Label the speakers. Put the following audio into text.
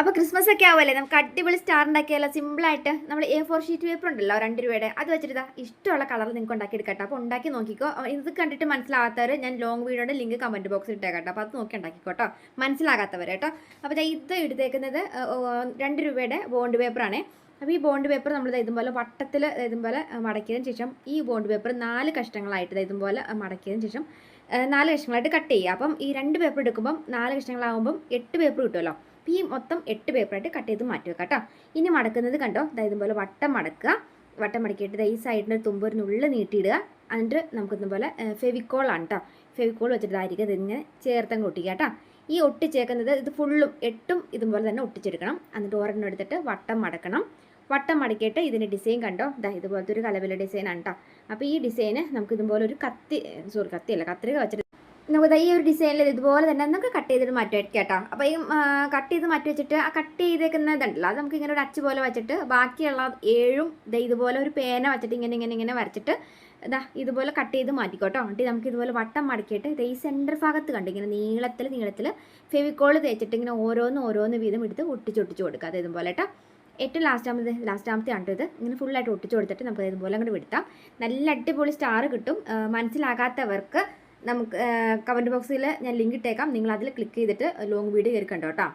Speaker 1: അപ്പോൾ ക്രിസ്മസ് ഒക്കെ ആവുമല്ലേ? നമുക്ക് അടിപൊളി സ്റ്റാർ ഉണ്ടാക്കിയാലോ? സിമ്പിളായിട്ട് നമ്മൾ എ ഫോർ ഷീറ്റ് പേപ്പർ ഉണ്ടല്ലോ രണ്ട് രൂപയുടെ. അത് വെച്ചിട്ട് ഇഷ്ടമുള്ള കളർ നിങ്ങൾക്ക് ഉണ്ടാക്കി എടുക്കട്ടെ അപ്പോൾ ഉണ്ടാക്കി നോക്കിക്കോ. ഇത് കണ്ടിട്ട് മനസ്സിലാകാത്തവർ ഞാൻ ലോങ് വീഡിയോയുടെ ലിങ്ക് കമന്റ് ബോക്സിൽ ഇട്ടേക്കട്ടോ അപ്പോൾ അത് നോക്കി ഉണ്ടാക്കിക്കോട്ടോ മനസ്സിലാകാത്തവർ കേട്ടോ. അപ്പോൾ ഇത് എടുത്തേക്കുന്നത് രണ്ട് രൂപയുടെ ബോണ്ട് പേപ്പറാണേ അപ്പോൾ ഈ ബോണ്ട് പേപ്പർ നമ്മൾ ഇതുപോലെ വട്ടത്തിൽ ഇതുപോലെ മടക്കിയതിന് ശേഷം ഈ ബോണ്ട് പേപ്പർ നാല് കഷ്ണങ്ങളായിട്ട് ഇതുപോലെ മടക്കിയതിന് ശേഷം നാല് കഷ്ണങ്ങളായിട്ട് കട്ട് ചെയ്യുക. അപ്പം ഈ രണ്ട് പേപ്പർ എടുക്കുമ്പം നാല് കഷ്ണങ്ങളാകുമ്പം എട്ട് പേപ്പർ കിട്ടുമല്ലോ. അപ്പോൾ ഈ മൊത്തം എട്ട് പേപ്പറായിട്ട് കട്ട് ചെയ്ത് മാറ്റി വെക്കാം കേട്ടോ ഇനി മടക്കുന്നത് കണ്ടോ? അതായത് പോലെ വട്ടം മടക്കുക. വട്ടം മടക്കിയിട്ട് ഈ സൈഡിന്റെ തുമ്പ് ഒരു നുള്ളിൽ നീട്ടിയിടുക. എന്നിട്ട് നമുക്ക് ഇതുപോലെ ഫെവിക്കോളാണ് കേട്ടോ ഫെവിക്കോൾ വെച്ചിട്ട് ആയിരിക്കും ഇതിങ്ങനെ ചേർത്തങ്ങ് ഒട്ടിക്കുക കേട്ടോ ഈ ഒട്ടിച്ചേക്കുന്നത് ഇത് ഫുള്ളും എട്ടും ഇതുപോലെ തന്നെ ഒട്ടിച്ചെടുക്കണം. എന്നിട്ട് ഒരെണ്ണം എടുത്തിട്ട് വട്ടം മടക്കണം. വട്ടം മടക്കിയിട്ട് ഇതിന്റെ ഡിസൈൻ കണ്ടോ? ദാ ഇതുപോലത്തെ ഒരു കലവില ഡിസൈനാണ് കേട്ടോ അപ്പോൾ ഈ ഡിസൈന് നമുക്ക് ഇതുപോലെ ഒരു കത്തി സോറി കത്തിയല്ല കത്രിക വെച്ചിട്ട് നമുക്ക് ഈ ഒരു ഡിസൈനിൽ ഇതുപോലെ തന്നെ നമുക്ക് കട്ട് ചെയ്തിട്ട് മാറ്റി വയ്ക്കാം കേട്ടോ. അപ്പോൾ ഈ കട്ട് ചെയ്ത് മാറ്റി വെച്ചിട്ട് ആ കട്ട് ചെയ്തേക്കുന്ന ഇതുണ്ടല്ലോ അത് നമുക്ക് ഇങ്ങനെ ഒരു അച്ച് പോലെ വെച്ചിട്ട് ബാക്കിയുള്ള ഏഴും ഇതുപോലെ ഒരു പേന വെച്ചിട്ട് ഇങ്ങനെ ഇങ്ങനെ ഇങ്ങനെ വരച്ചിട്ട് ഇതാ ഇതുപോലെ കട്ട് ചെയ്ത് മാറ്റിക്കോട്ടോ. എന്നിട്ട് നമുക്ക് ഇതുപോലെ വട്ടം മടക്കിയിട്ട് ഇത് ഈ സെന്റർ ഭാഗത്ത് കണ്ട് ഇങ്ങനെ നീളത്തിൽ നീളത്തിൽ ഫെവിക്കോൾ തേച്ചിട്ട് ഇങ്ങനെ ഓരോന്ന് ഓരോന്ന് വീതം എടുത്ത് ഒട്ടിച്ചൊട്ടിച്ച് കൊടുക്കുക അത് ഇതുപോലെ കേട്ടോ. ഏറ്റവും ലാസ്റ്റ് ലാസ്റ്റാമത്തെ ആണ് ഇത്? ഇങ്ങനെ ഫുള്ളായിട്ട് ഒട്ടിച്ച് കൊടുത്തിട്ട് നമുക്ക് ഇതുപോലെ അങ്ങോട്ട് വിടുത്താം. നല്ല അടിപൊളി സ്റ്റാർ കിട്ടും. മനസ്സിലാകാത്തവർക്ക് നമുക്ക് കമന്റ് ബോക്സിൽ ഞാൻ ലിങ്ക് ഇട്ടേക്കാം. നിങ്ങൾ അതിൽ ക്ലിക്ക് ചെയ്തിട്ട് ലോങ് വീഡിയോ കയറി കണ്ടോ കേട്ടോ